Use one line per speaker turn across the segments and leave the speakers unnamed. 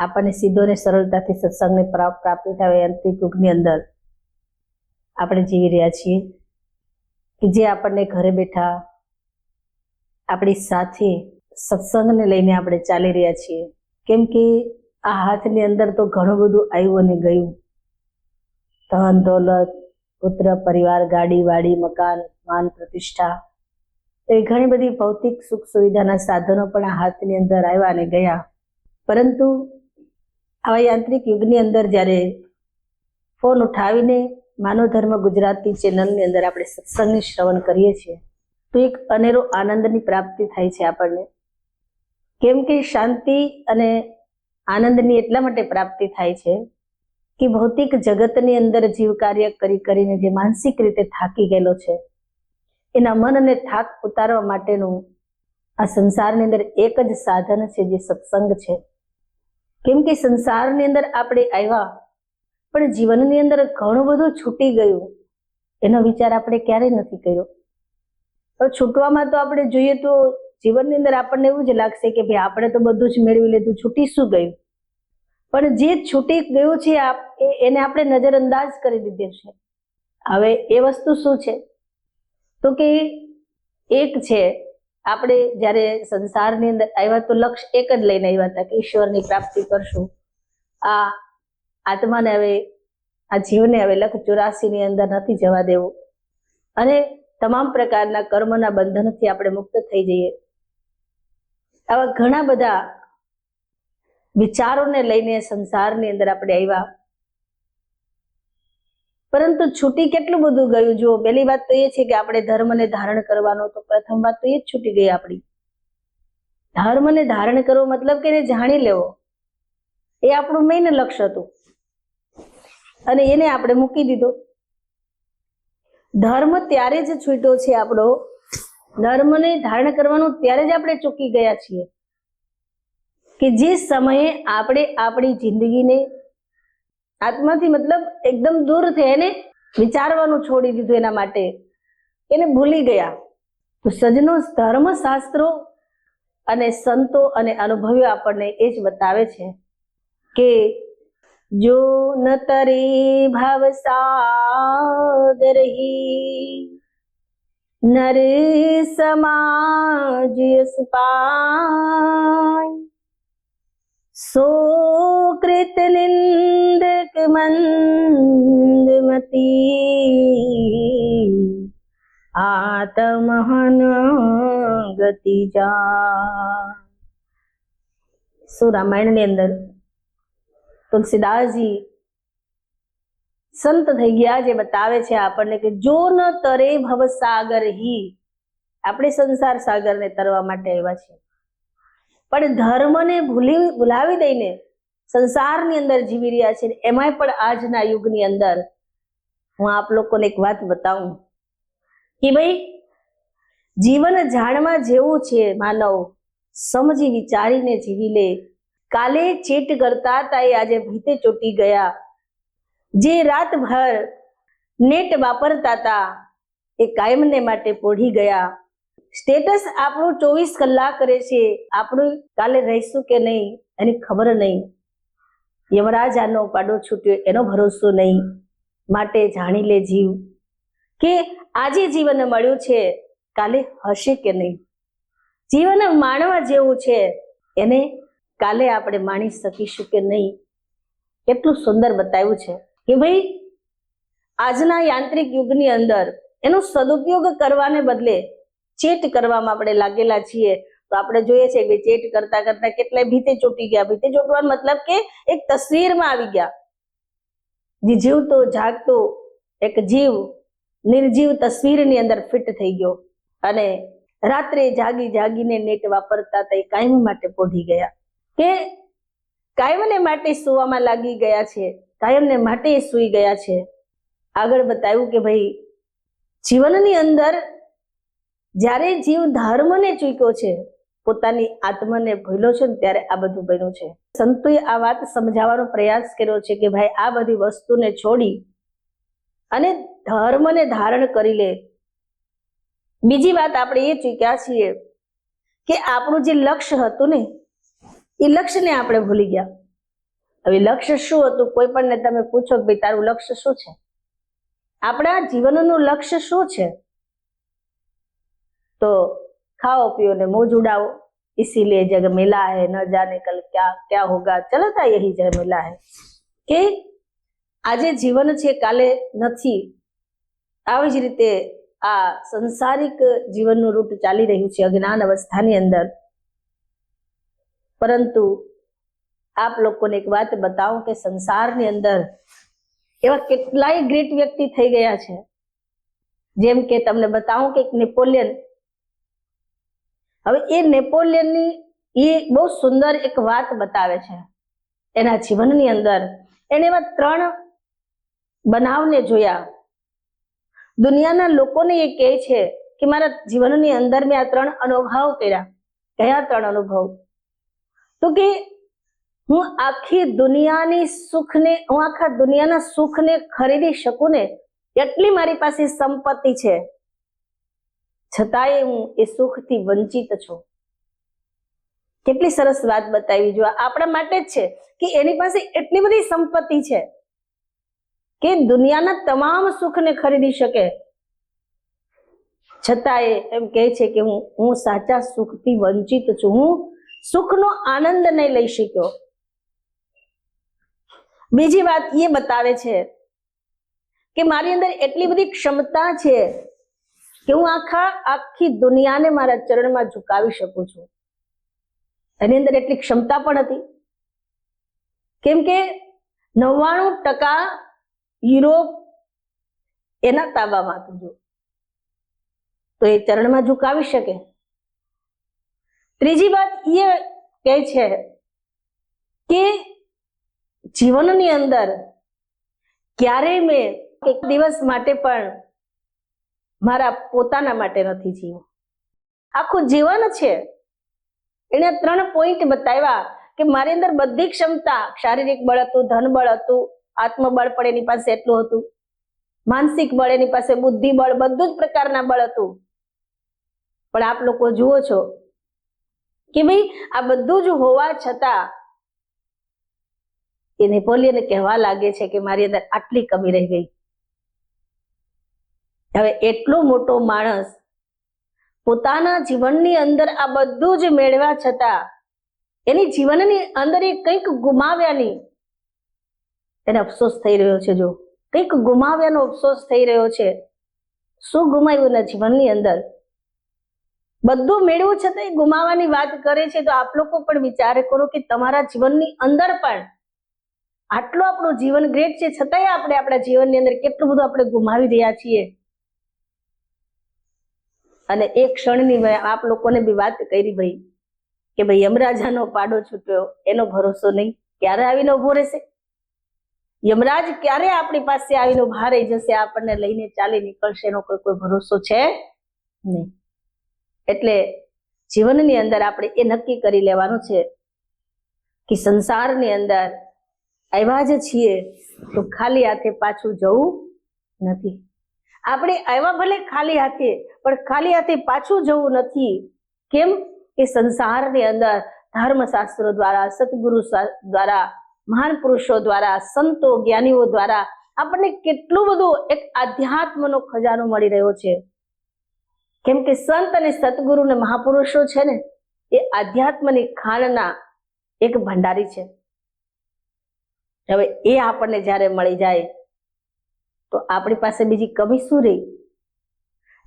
આપણને સીધો ને સરળતાથી સત્સંગની પ્રા- પ્રાપ્તિ થાય અંતિમ યુગની અંદર આપણે જીવી રહ્યા છીએ કે જે આપણને ઘરે બેઠા આપણી સાથે સત્સંગને લઈને આપણે ચાલી રહ્યા છીએ. કેમ કે આ હાથની અંદર તો ઘણું બધું આવ્યું અને ગયું. ધન, દોલત, પુત્ર, પરિવાર, ગાડી, વાડી, મકાન, માન, પ્રતિષ્ઠા એવી ઘણી બધી ભૌતિક સુખ સુવિધાના સાધનો પણ આ હાથની અંદર આવ્યા અને ગયા. પરંતુ આવા યાંત્રિક યુગની અંદર જ્યારે ફોન ઉઠાવીને માનવ ધર્મ ગુજરાતી ચેનલની અંદર આપણે સત્સંગની શ્રવણ કરીએ છીએ, તો એક અનેરો આનંદની પ્રાપ્તિ થાય છે આપણને. કેમ કે શાંતિ અને આનંદની એટલા માટે પ્રાપ્તિ થાય છે કે ભૌતિક જગતની અંદર જીવ કાર્ય કરી કરીને જે માનસિક રીતે થાકી ગયેલો છે, એના મનને થાક ઉતારવા માટેનું આ સંસારની અંદર એક જ સાધન છે જે સત્સંગ છે. કેમ કે સંસારની અંદર આપણે આવ્યા, પણ જીવનની અંદર ઘણું બધું છૂટી ગયું. એનો વિચાર આપણે ક્યારેય નથી કર્યો. તો છૂટવામાં તો આપણે જોઈએ તો જીવનની અંદર આપણને એવું જ લાગશે કે ભાઈ, આપણે તો બધું જ મેળવી લીધું, છૂટી શું ગયું? પણ જે છૂટી ગયું છે એને આપણે નજરઅંદાજ કરી દીધેલ છે. હવે એ વસ્તુ શું છે? તો કે એક છે આપણે જ્યારે સંસારની અંદર આવ્યા તો લક્ષ્ય એક જ લઈને આવ્યા હતા કે ઈશ્વરની પ્રાપ્તિ કરશું. આ આત્માને હવે, આ જીવને હવે લખ ચોરાસી ની અંદર નથી જવા દેવું. અને તમામ પ્રકારના કર્મના બંધનથી આપણે મુક્ત થઈ જઈએ. આવા ઘણા બધા વિચારોને લઈને સંસારની અંદર આપણે આવ્યા. પરંતુ છૂટી કેટલું બધું ગયું? જુઓ, પહેલી વાત તો એ છે કે આપણે ધર્મને ધારણ કરવાનો તો પ્રથમ વાત તો એ જ છૂટી ગઈ આપણી. ધર્મને ધારણ કરવો મતલબ કે એને જાણી લેવો. એ આપણું મેઇન લક્ષ્ય હતું. અને એને આપણે મૂકી દીધો. ધર્મ ત્યારે જ છૂટ્યો છે આપણો. ધર્મને ધારણ કરવાનું ત્યારે જ આપણે ચૂકી ગયા છીએ. કે જે સમયે આપણે આપણી જિંદગીને આત્માથી મતલબ એકદમ દૂર થઈ એને વિચારવાનું છોડી દીધું એના માટે. એને ભૂલી ગયા. તો સજનો ધર્મશાસ્ત્રો અને સંતો અને અનુભવીઓ આપણને એ જ બતાવે છે કે જો ન તરી ભાવ સાગરહી નર સમાજ પાય. સો કૃત નિંદક મંદમતી આત્મહન ગતિ જા શું રામાયણની અંદર તુલસીદાસજી સંત થઈ ગયા જે બતાવે છે આપણને કે જો ન તરે ભવ સાગર હી, આપણે સંસાર સાગરને તરવા માટે આવ્યા છે પણ ધર્મને ભૂલી ભૂલાવી દઈને સંસારની અંદર જીવી રહ્યા છે એમાંય પણ આજના યુગની અંદર હું આપ લોકોને એક વાત બતાવું કે ભાઈ, જીવન જાણવા જેવું છે માનવ, સમજી વિચારીને જીવી લે. કાલે ચેટ કરતા હતા એ આજે ભીતે ચોટી ગયા. જે રાતભર નેટ વાપરતા હતા એ કાયમને માટે પોઢી ગયા. સ્ટેટસ આપણું ચોવીસ કલાક કરે છે આપણું કાલે રહીશું કે નહીં એની ખબર નહીં. યમરાજ આનો પાડો છૂટ્યો, એનો ભરોસો નહીં. માટે જાણી લે જીવ કે આજે જીવન મળ્યું છે, કાલે હશે કે નહીં? જીવન માણવા જેવું છે, એને કાલે આપણે માણી શકીશું કે નહીં? કેટલું સુંદર બતાવ્યું છે કે ભાઈ, આજના યાંત્રિક યુગની અંદર એનો સદુપયોગ કરવાને બદલે ચેટ કરવામાં આપણે લાગેલા છીએ. તો આપણે જોઈએ છે કે ચેટ કરતા કરતા કેટલાય ભીતે ચોટી ગયા. ભીતે ચોટવાનો મતલબ કે એક તસવીરમાં આવી ગયા. જે જીવતો, જાગતો, એક જીવ, નિર્જીવ તસવીરની અંદર ફિટ થઈ ગયો. અને રાત્રે જાગી જાગીને નેટ વાપરતા એ કાયમ માટે પોઢી ગયા. કે કાયમને માટે સુવામાં લાગી ગયા છે, કાયમને માટે સૂઈ ગયા છે. આગળ બતાવ્યું કે ભાઈ, જીવનની અંદર જ્યારે જીવ ધર્મને ચૂક્યો છે પોતાની આત્મને ભૂલ્યો છે ને ત્યારે આ બધું બન્યું છે. સંતોએ આ વાત સમજાવવાનો પ્રયાસ કર્યો છે કે ભાઈ આ બધી વસ્તુને છોડી અને ધર્મને ધારણ કરી લે. બીજી વાત આપણે એ ચૂક્યા છીએ કે આપણું જે લક્ષ્ય હતું ને, એ લક્ષ્યને આપણે ભૂલી ગયા. હવે લક્ષ્ય શું હતું કોઈ પણ તમે પૂછો કે ભાઈ તારું લક્ષ્ય શું છે? આપણા જીવનનું લક્ષ્ય શું છે? તો ખાઓ પીઓ ને મોજ ઉડાવો. इसीलिए जग मिला है न जाने कल क्या क्या होगा चलता यही जग मिला है કે આજે જીવન છે કાલે નથી આવી જ રીતે આ સંસારિક જીવનનું રૂટ ચાલી રહ્યું છે અજ્ઞાન અવસ્થાની અંદર પરંતુ આપ લોકોને એક વાત બતાવું કે સંસારની અંદર એવા કેટલાય ગ્રેટ વ્યક્તિ થઈ ગયા છે જેમ કે તમને બતાવું કે એક નેપોલિયન હવે એ નેપોલિયનની એ બહુ સુંદર એક વાત બતાવે છે. એના જીવનની અંદર એને એવા ત્રણ બનાવને જોયા. દુનિયાના લોકોને એ કહે છે કે મારા જીવનની અંદર મેં આ ત્રણ અનુભવ કર્યા. કયા ત્રણ અનુભવ? તો કે હું આખી દુનિયાની સુખને, હું આખા દુનિયાના સુખને ખરીદી શકું ને, એટલી મારી પાસે સંપત્તિ છે. છતાંય હું એ સુખથી વંચિત છું. કેટલી સરસ વાત બતાવી જો આપણા માટે જ છે કે એની પાસે એટલી બધી સંપત્તિ છે કે દુનિયાના તમામ સુખને ખરીદી શકે. છતાંય એમ કહે છે કે હું હું સાચા સુખથી વંચિત છું. હું સુખનો આનંદ નહીં લઈ શક્યો. બીજી વાત એ બતાવે છે કે મારી અંદર એટલી બધી ક્ષમતા છે હું આખા, આખી દુનિયાને મારા ચરણમાં ઝુકાવી શકું છું. એની અંદર એટલી ક્ષમતા પણ હતી. કેમ કે નવ્વાણું ટકા યુરોપ એના તાબામાં હતું જો. તો એ ચરણમાં ઝુકાવી શકે. ત્રીજી વાત એ કહે છે કે જીવનની અંદર ક્યારેય મેં એક દિવસ માટે પણ મારા પોતાના માટે નથી જીવું. આખું જીવન છે. એને ત્રણ પોઈન્ટ બતાવ્યા કે મારી અંદર બધી ક્ષમતા, શારીરિક બળ હતું, ધન બળ હતું, આત્મબળ પણ એની પાસે એટલું હતું, માનસિક બળ એની પાસે, બુદ્ધિ બળ, બધું જ પ્રકારના બળ હતું. પણ આપ લોકો જુઓ છો કે ભાઈ, આ બધું જ હોવા છતાં એ નેપોલિયન કહેવા લાગે છે કે મારી અંદર આટલી કમી રહી ગઈ. હવે એટલો મોટો માણસ પોતાના જીવનની અંદર આ બધું જ મેળવ્યા છતાં એની જીવનની અંદર એ કંઈક ગુમાવ્યાની એને અફસોસ થઈ રહ્યો છે જો. કંઈક ગુમાવ્યાનો અફસોસ થઈ રહ્યો છે. શું ગુમાવ્યું એના જીવનની અંદર? બધું મેળવું છતાં ગુમાવાની વાત કરે છે તો આપ લોકો પણ વિચાર કરો કે તમારા જીવનની અંદર પણ આટલું આપણું જીવન ગ્રેટ છે છતાંય આપણે આપણા જીવનની અંદર કેટલું બધું આપણે ગુમાવી રહ્યા છીએ. અને એ ક્ષણની મેં આપ લોકોને બી વાત કરી ભાઈ, કે ભાઈ યમરાજાનો પાડો છૂટ્યો, એનો ભરોસો નહીં. ક્યારે આવીને ઊભો રહેશે? યમરાજ ક્યારે આપણી પાસે આવીને ઊભા રહી જશે? આપણને લઈને ચાલી નીકળશે, એનો કોઈ કોઈ ભરોસો છે નહીં. એટલે જીવનની અંદર આપણે એ નક્કી કરી લેવાનું છે કે સંસારની અંદર આવ્યા જ છીએ, તો ખાલી હાથે પાછું જવું નથી. આપણે આવ્યા ભલે ખાલી હાથે, પણ ખાલી હાથે પાછું જવું નથી. કેમ? કે સંસારની અંદર ધર્મશાસ્ત્રો દ્વારા, સદગુરુ દ્વારા, મહાન પુરુષો દ્વારા, સંતો, જ્ઞાનીઓ દ્વારા આપણને કેટલું બધું એક આધ્યાત્મનો ખજાનો મળી રહ્યો છે. કેમ કે સંત અને સદગુરુ ને મહાપુરુષો છે ને, એ આધ્યાત્મની ખાણના એક ભંડારી છે. હવે એ આપણને જ્યારે મળી જાય તો આપણી પાસે બીજી કમી શું રહી?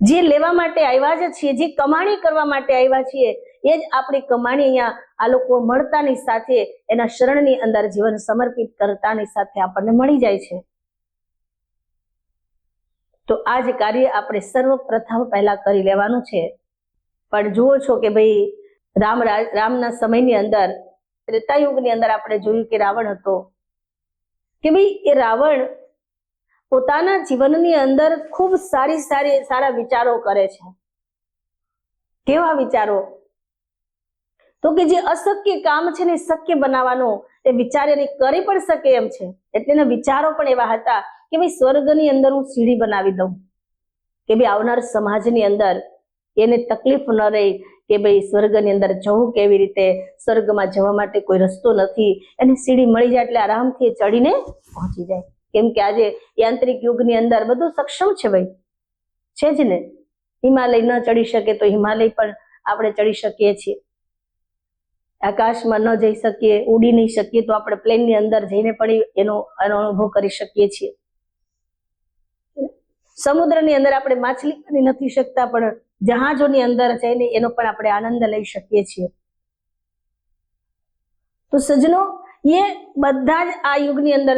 જે લેવા માટે આવ્યા જ છીએ, જે કમાણી કરવા માટે આવ્યા છીએ, એ જ આપણી કમાણી અહીંયા આ લોકો મળતાની સાથે, એના શરણની અંદર જીવન સમર્પિત કરતાની સાથે આપણને મળી જાય છે. તો આ જ કાર્ય આપણે સર્વપ્રથમ પહેલા કરી લેવાનું છે. પણ જુઓ છો કે ભાઈ, રામ રામના સમયની અંદર, ત્રેતાયુગની અંદર આપણે જોયું કે રાવણ હતો. કે ભાઈ, એ રાવણ પોતાના જીવનની અંદર ખૂબ સારી સારી સારા વિચારો કરે છે. કેવા વિચારો? તો કે જે અશક્ય કામ છે ને શક્ય બનાવવાનું, એ વિચાર એને કરી પણ શકે એમ છે. એટલે એના વિચારો પણ એવા હતા કે ભાઈ સ્વર્ગની અંદર હું સીડી બનાવી દઉં. કે ભાઈ આવનાર સમાજની અંદર એને તકલીફ ન રહી કે ભાઈ સ્વર્ગની અંદર જવું કેવી રીતે? સ્વર્ગમાં જવા માટે કોઈ રસ્તો નથી. એને સીડી મળી જાય એટલે આરામથી ચડીને પહોંચી જાય. કેમ કે આજે યાંત્રિક યુગની અંદર બધું સક્ષમ છે ભાઈ. છે જ ને? હિમાલય ન ચડી શકે તો હિમાલય પણ આપણે ચડી શકીએ છીએ. આકાશમાં ન જઈ શકીએ, ઉડી નહીં શકીએ તો આપણે પ્લેનની અંદર જઈને પણ એનો અનુભવ કરી શકીએ છીએ. સમુદ્રની અંદર આપણે માછલી કરી નથી શકતા, પણ જહાજોની અંદર જઈને એનો પણ આપણે આનંદ લઈ શકીએ છીએ. તો સજનો એ બધા જ આ યુગની અંદર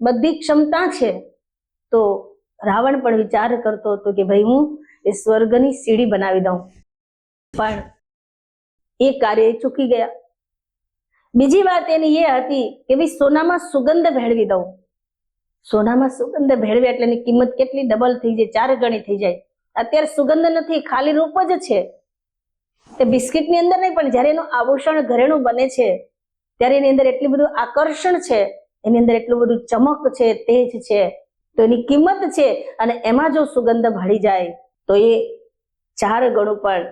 બધી ક્ષમતા છે, તો રાવણ પણ વિચાર કરતો હતો કે ભાઈ હું એ સ્વર્ગની સીડી બનાવી દઉં. પણ એ કાર્ય ચૂકી ગયા. બીજી વાત એની એ હતી કે ભાઈ સોનામાં સુગંધ ભેળવી દઉં. સોનામાં સુગંધ ભેળવે એટલે એની કિંમત કેટલી? ડબલ થઈ જાય, ચાર ગણી થઈ જાય. અત્યારે સુગંધ નથી, ખાલી રૂપ જ છે. તે બિસ્કિટની અંદર નહીં, પણ જ્યારે એનું આભૂષણ ઘરેણું બને છે, ત્યારે એની અંદર એટલું બધું આકર્ષણ છે એની અંદર એટલું બધું ચમક છે, તેજ છે, તો એની કિંમત છે અને એમાં જો સુગંધ ભળી જાય, તો એ ચાર ગણું પણ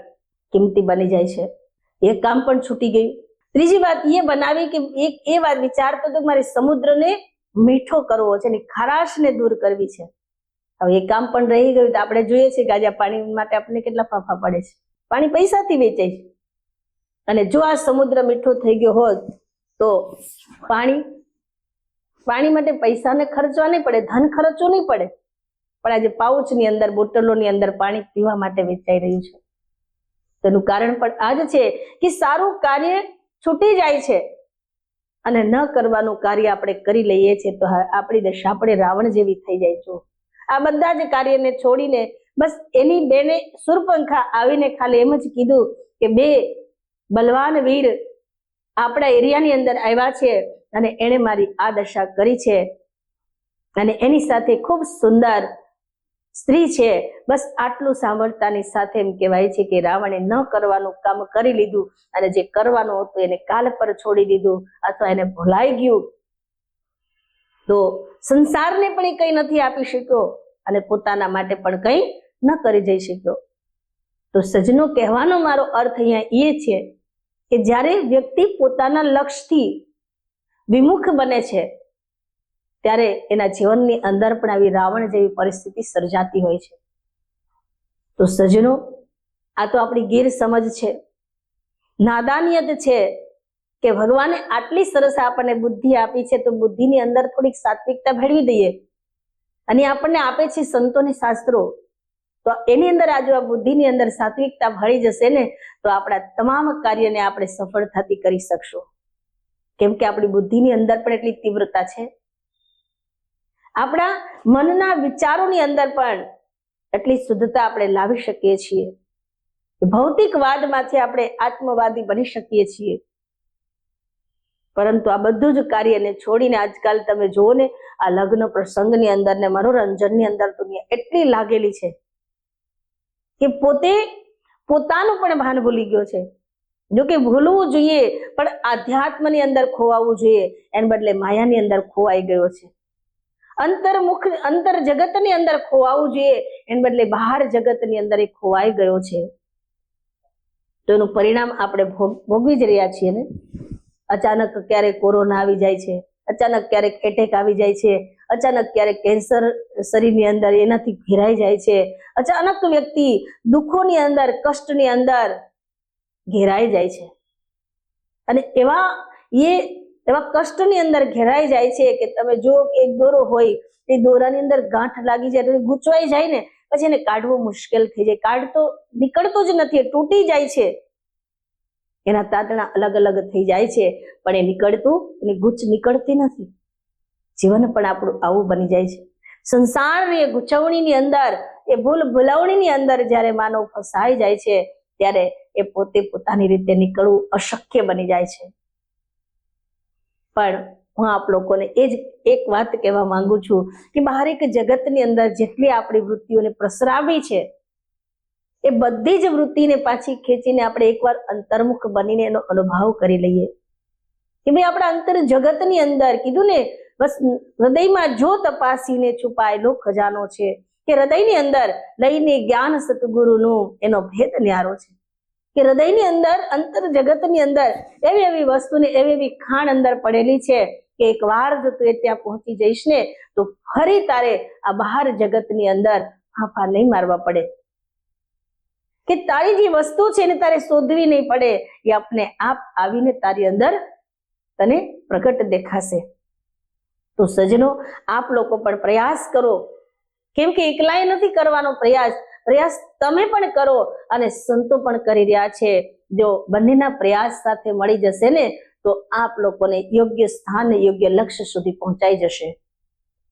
કિંમતી બની જાય છે. એ કામ પણ છૂટી ગયું. ત્રીજી વાત એ બનાવી કે એક એ વાત વિચારતો હતો મારે સમુદ્રને મીઠો કરવો છે, એની ખરાશને દૂર કરવી છે. હવે એ કામ પણ રહી ગયું તો આપણે જોઈએ છીએ કે આજે પાણી માટે આપણને કેટલા ફાફા પડે છે. પાણી પૈસાથી વેચાય છે. અને જો આ સમુદ્ર મીઠો થઈ ગયો હોત તો પાણી પાણી માટે પૈસાને ખર્ચવા નહીં પડે, ધન ખર્ચવું નહીં પડે. પણ આજે પાઉચની અંદર, બોટલોની અંદર પાણી પીવા માટે વેચાઈ રહ્યું છે. તેનું કારણ પણ આ જ છે કે સારું કાર્ય છૂટી જાય છે. અને ન કરવાનું કાર્ય આપણે કરી લઈએ છીએ તો આપણી દશા આપણે રાવણ જેવી થઈ જાય છો. આ બધા જ કાર્યને છોડીને બસ એની બેને સુરપંખા આવીને ખાલી એમ જ કીધું કે બે બલવાન વીર આપણા એરિયાની અંદર આવ્યા છે. અને એણે મારી આ દશા કરી છે. અને એની સાથે ખૂબ સુંદર સ્ત્રી છે. બસ આટલું સાંભળતાની સાથે એમ કહેવાય છે કે રાવણે ન કરવાનું કામ કરી લીધું અને જે કરવાનું હતું એને કાલ પર છોડી દીધું અથવા એને ભૂલાઈ ગયું. તો સંસારને પણ એ કંઈ નથી આપી શક્યો અને પોતાના માટે પણ કંઈ ન કરી જઈ શક્યો. તો સજનો કહેવાનો મારો અર્થ અહીંયા એ છે કે જ્યારે વ્યક્તિ પોતાના લક્ષ્યથી વિમુખ બને છે, ત્યારે એના જીવનની અંદર પણ આવી રાવણ જેવી પરિસ્થિતિ સર્જાતી હોય છે. તો સજનો, આ તો આપણી ગીર સમજ છે. નાદાનિયત છે કે ભગવાને આટલી સરસ આપણને બુદ્ધિ આપી છે, તો બુદ્ધિની અંદર થોડીક સાત્વિકતા ભેળવી દઈએ. અને આપણને આપે છે સંતોની શાસ્ત્રો. તો એની અંદર આ જો આ બુદ્ધિની અંદર સાત્વિકતા ભળી જશે ને, તો આપણા તમામ કાર્યને આપણે સફળતાથી કરી શકશું. કેમ કે આપણી બુદ્ધિની અંદર પણ એટલી તીવ્રતા છે. આપણા મનના વિચારોની અંદર પણ એટલી શુદ્ધતા આપણે લાવી શકીએ છીએ. ભૌતિકવાદમાંથી આપણે આત્મવાદી બની શકીએ છીએ. પરંતુ આ બધું જ કાર્યને છોડીને આજકાલ તમે જુઓ ને, આ લગ્ન પ્રસંગની અંદર ને મનોરંજનની અંદર દુનિયા એટલી લાગેલી છે કે પોતે પોતાનું પણ ભાન ભૂલી ગયો છે. જો ભૂલવું જોઈએ, પણ આધ્યાત્મની અંદર ખોવાવું જોઈએ. એને બદલે માયાની અંદર ખોવાઈ ગયો છે. અંતર્મુખ અંતર જગતની અંદર ખોવાવું જોઈએ, એને બદલે બહાર જગતની અંદર એ ખોવાઈ ગયો છે. તો એનું પરિણામ આપણે ભોગવી જ રહ્યા છીએ ને? અચાનક ક્યારેક કોરોના આવી જાય છે, અચાનક ક્યારેક એટેક આવી જાય છે, અચાનક ક્યારેક કેન્સર શરીરની અંદર એનાથી ઘેરાઈ જાય છે. અચાનક વ્યક્તિ દુઃખોની અંદર, કષ્ટની અંદર ઘેરાઈ જાય છે. અને એવા એ એવા કષ્ટની અંદર ઘેરાઈ જાય છે કે તમે જો એક દોરો હોય, એ દોરાની અંદર ગાંઠ લાગી જાય ગૂંચવાઈ જાય ને, પછી એને કાઢવું મુશ્કેલ થઈ જાય. કાઢતો, નીકળતો જ નથી તૂટી જાય છે. એના તાતણા અલગ અલગ થઈ જાય છે, પણ એ નીકળતું, એની ગૂંચ નીકળતી નથી. જીવન પણ આપણું આવું બની જાય છે. સંસારની ગૂંચવણીની અંદર, એ ભૂલ ભૂલાવણીની અંદર જ્યારે માનવ ફસાઈ જાય છે ત્યારે એ પોતે પોતાની રીતે નીકળવું અશક્ય બની જાય છે. પણ હું આપ લોકોને એ જ એક વાત કહેવા માંગુ છું કે બહાર એક જગતની અંદર જેટલી આપણી વૃત્તિઓને પ્રસરાવી છે, એ બધી જ વૃત્તિને પાછી ખેંચીને આપણે એકવાર અંતર્મુખ બનીને એનો અનુભવ કરી લઈએ. કે ભાઈ આપણા અંતર જગતની અંદર કીધું ને, બસ હૃદયમાં જો તપાસીને છુપાયેલો ખજાનો છે કે હૃદયની અંદર લઈને જ્ઞાન સતગુરુનું એનો ભેદ ન્યારો છે. કે હૃદયની અંદર અંતર જગતની અંદર એવી એવી વસ્તુની એવી એવી ખાણ અંદર પડેલી છે કે એક વાર જો તું ત્યાં પહોંચી જઈશ ને, તો ફરી તારે આ બહાર જગતની અંદર ફાંફા નહીં મારવા પડે. કે તારી જે વસ્તુ છે એને તારે શોધવી નહીં પડે, એ આપને આપ આવીને તારી અંદર તને પ્રગટ દેખાશે. તો સજનો આપ લોકો પણ પ્રયાસ કરો કેમ કે એકલાએ નથી કરવાનો પ્રયાસ. પ્રયાસ તમે પણ કરો અને સંતો પણ કરી રહ્યા છે. જો બંનેના પ્રયાસ સાથે મળી જશે ને, તો આપ લોકોને યોગ્ય સ્થાન યોગ્ય લક્ષ્ય સુધી પહોંચાઈ જશે.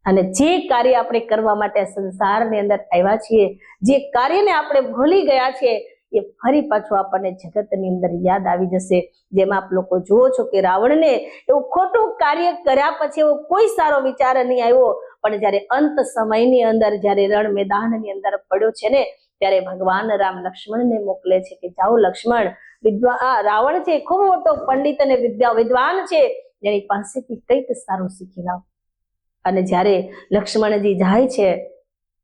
અને જે કાર્ય આપણે કરવા માટે સંસારની અંદર આવ્યા છીએ, જે કાર્યને આપણે ભૂલી ગયા છીએ, એ ફરી પાછું આપણને જગતની અંદર યાદ આવી જશે. જેમ આપ લોકો જુઓ છો કે રાવણને એવું ખોટું કાર્ય કર્યા પછી એવો કોઈ સારો વિચાર નહીં આવ્યો. પણ જ્યારે અંત સમયની અંદર, જ્યારે રણ મેદાનની અંદર પડ્યો છે ને, ત્યારે ભગવાન રામ લક્ષ્મણને મોકલે છે કે, જાઓ લક્ષ્મણ, વિદ્વા રાવણ છે, ખૂબ મોટો પંડિત અને વિદ્યા, વિદ્વાન છે, જેની પાસેથી કંઈક સારું શીખી લાવ. અને જ્યારે લક્ષ્મણજી જાય છે,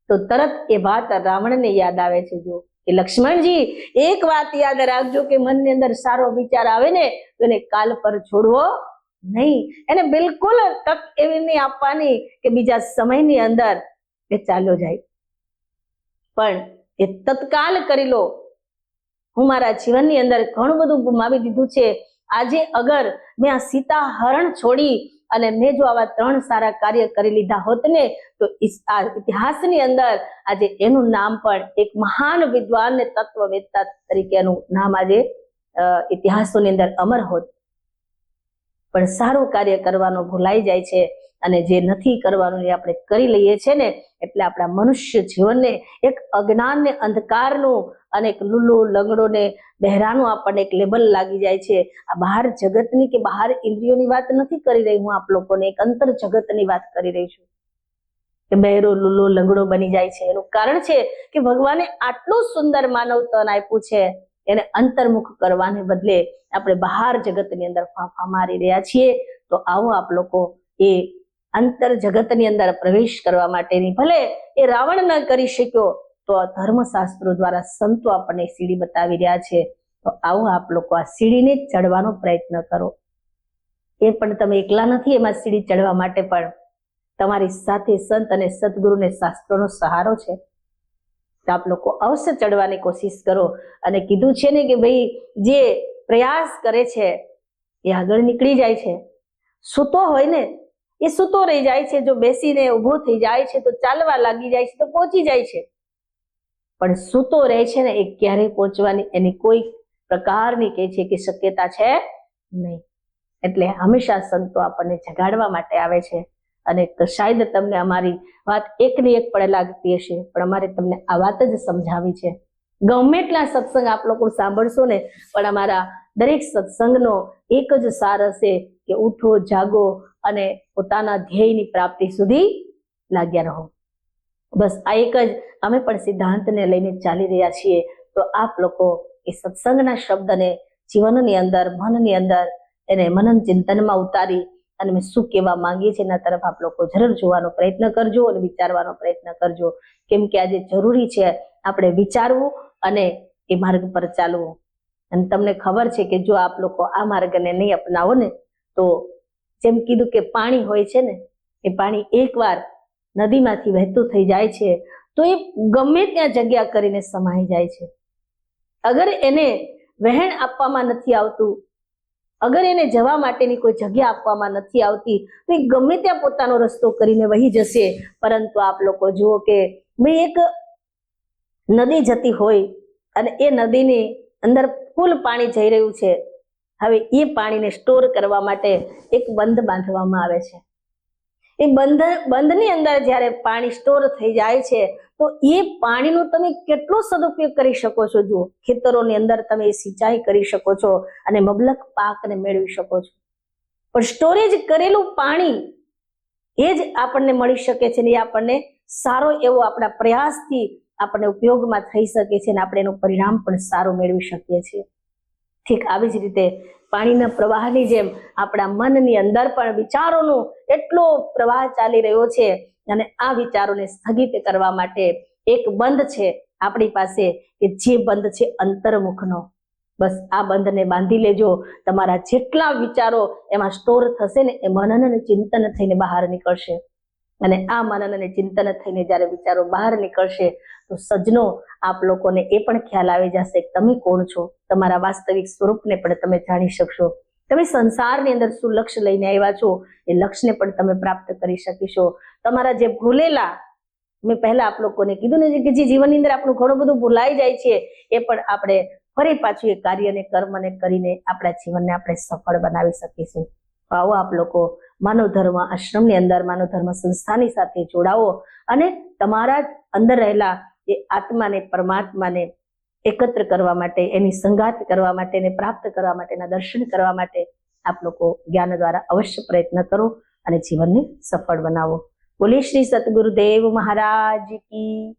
તો તરત એ વાત રાવણને યાદ આવે છે, જો કે લક્ષ્મણજી, એક વાત યાદ રાખજો કે મનની અંદર સારો વિચાર આવે ને, તો એને કાલ પર છોડવો નહીં. એને બિલકુલ તક એવી નહીં આપવાની કે બીજા સમયની અંદર એ ચાલ્યો જાય. પણ એ તત્કાલ કરી લો. હું મારા જીવનની અંદર ઘણું બધું ગુમાવી દીધું છે. આજે અગર મેં આ સીતા હરણ છોડી અને મેં જો આવા ત્રણ સારા કાર્ય કરી લીધા હોત ને, તો આ ઇતિહાસની અંદર આજે એનું નામ પણ એક મહાન વિદ્વાન ને તત્વવેત્તા તરીકેનું નામ આજે ઇતિહાસોની અંદર અમર હોત. પણ સારું કાર્ય કરવાનું ભૂલાઈ જાય છે અને જે નથી કરવાનું એ આપણે કરી લઈએ છીએ ને, એટલે આપણા મનુષ્ય જીવનને એક અજ્ઞાન ને અંધકારનું અને એક લુલ્લો લંગડો ને બહેરાનું આપણને એક લેબલ લાગી જાય છે. આ બહાર જગતની કે બહાર ઇન્દ્રિયોની વાત નથી કરી રહી, હું આપ લોકોને એક અંતર જગતની વાત કરી રહી છું. કે બહેરો, લુલ્લો, લંગડો બની જાય છે. એનું કારણ છે કે ભગવાને આટલું સુંદર માનવતન આપ્યું છે. એને અંતર્મુખ કરવાને બદલે આપણે બહાર જગતની અંદર ફાંફા મારી રહ્યા છીએ, તો આવો આપ લોકો એ અંતર જગતની અંદર પ્રવેશ કરવા માટેની ભલે એ રાવણ ન કરી શક્યો, તો આ ધર્મશાસ્ત્રો દ્વારા સંતો આપણને સીડી બતાવી રહ્યા છે. તો આવો આપ લોકો આ સીડીને ચડવાનો પ્રયત્ન કરો. એ પણ તમે એકલા નથી એમાં સીડી ચડવા માટે પણ. તમારી સાથે સંત અને સદગુરુને શાસ્ત્રોનો સહારો છે. તો આપ લોકો અવશ્ય ચડવાની કોશિશ કરો. અને કીધું છે ને કે ભાઈ, જે પ્રયાસ કરે છે, એ આગળ નીકળી જાય છે. સૂતો હોય ને, એ સૂતો રહી જાય છે. જો બેસીને ઊભો થઈ જાય છે, તો ચાલવા લાગી જાય છે, તો પહોંચી જાય છે. પણ સૂતો રહે છે ને, એ ક્યારેય પહોંચવાની એની કોઈ પ્રકારની કે છે કે શક્યતા છે નહીં. એટલે હંમેશા સંતો આપણને જગાડવા માટે આવે છે. અને શાયદ તમને અમારી વાત એકની એક પડે લાગતી હશે, પણ અમારે તમને આ વાત જ સમજાવી છે. ગમે એટલા સત્સંગ આપ લોકો સાંભળશો ને, પણ અમારા દરેક સત્સંગનો એક જ સાર હશે કે ઉઠો, જાગો અને પોતાના ધ્યેયની પ્રાપ્તિ સુધી લાગ્યા રહો. બસ આ એક જ અમે પણ સિદ્ધાંતને લઈને ચાલી રહ્યા છીએ. તો આપ લોકો એ સત્સંગના શબ્દને જીવનની અંદર, મનની અંદર એને મનન ચિંતનમાં ઉતારી અને મેં શું કહેવા માંગીએ છીએ એના તરફ આપ લોકો જરૂર જોવાનો પ્રયત્ન કરજો અને વિચારવાનો પ્રયત્ન કરજો. કેમ કે આજે જરૂરી છે આપણે વિચારવું અને એ માર્ગ પર ચાલવું. અને તમને ખબર છે કે જો આપ લોકો આ માર્ગને નહીં અપનાવો ને, તો જેમ કીધું કે પાણી હોય છે ને, એ પાણી એકવાર નદીમાંથી વહેતું થઈ જાય છે, તો એ ગમે ત્યાં જગ્યા કરીને સમાઈ જાય છે. અગર એને વહેણ આપવામાં નથી આવતું અગર એને જવા માટેની કોઈ જગ્યા આપવામાં નથી આવતી, તો એ ગમે ત્યાં પોતાનો રસ્તો કરીને વહી જશે. પરંતુ આપ લોકો જુઓ કે ભાઈ એક નદી જતી હોય અને એ નદીની અંદર ફૂલ પાણી જઈ રહ્યું છે. હવે એ પાણીને સ્ટોર કરવા માટે એક બંધ બાંધવામાં આવે છે. એ બંધ, બંધની અંદર જ્યારે પાણી સ્ટોર થઈ જાય છે, તો એ પાણીનો તમે કેટલો સદુપયોગ કરી શકો છો? જુઓ, ખેતરોની અંદર તમે સિંચાઈ કરી શકો છો અને મબલક પાકને મેળવી શકો છો. પણ સ્ટોરેજ કરેલું પાણી એ જ આપણને મળી શકે છે ને એ આપણને સારો એવો આપણા પ્રયાસથી આપણને ઉપયોગમાં થઈ શકે છે અને આપણે એનું પરિણામ પણ સારું મેળવી શકીએ છીએ. ઠીક, આવી જ રીતે પાણીના પ્રવાહની જેમ આપણા મનની અંદર પણ વિચારોનો એટલો પ્રવાહ ચાલી રહ્યો છે અને આ વિચારોને સ્થગિત કરવા માટે એક બંધ છે આપણી પાસે કે જે બંધ છે અંતર્મુખનો. બસ આ બંધને બાંધી લેજો. તમારા જેટલા વિચારો એમાં સ્ટોર થશે ને એ મનન અને ચિંતન થઈને બહાર નીકળશે. અને આ મનન અને ચિંતન થઈને જ્યારે વિચારો બહાર નીકળશે તો સજનો આપ લોકોને એ પણ ખ્યાલ આવી જશે તમે કોણ છો? તમારા વાસ્તવિક સ્વરૂપને પણ તમે જાણી શકશો. તમે સંસારની અંદર શું લક્ષ્ય લઈને આવ્યા છો? એ લક્ષ્યને પણ તમે પ્રાપ્ત કરી શકીશો. તમારા જે ભૂલેલા, મેં પહેલા આપ લોકોને કીધું ને કે જે જીવનની અંદર આપણું ઘણું બધું ભૂલાઈ જાય છે, એ પણ આપણે ફરી પાછું એ કાર્યને કર્મને કરીને આપણા જીવનને આપણે સફળ બનાવી શકીશું. તો આવો આપ લોકો માનવ ધર્મ આશ્રમની અંદર, માનવ ધર્મ સંસ્થાની સાથે જોડાવો અને તમારા અંદર રહેલા એ આત્માને, પરમાત્માને એકત્ર કરવા માટે, એની સંગાત કરવા માટે એને પ્રાપ્ત કરવા માટેના દર્શન કરવા માટે આપ લોકો જ્ઞાન દ્વારા અવશ્ય પ્રયત્ન કરો અને જીવનને સફળ બનાવો. બોલે શ્રી સદગુરુદેવ મહારાજ કી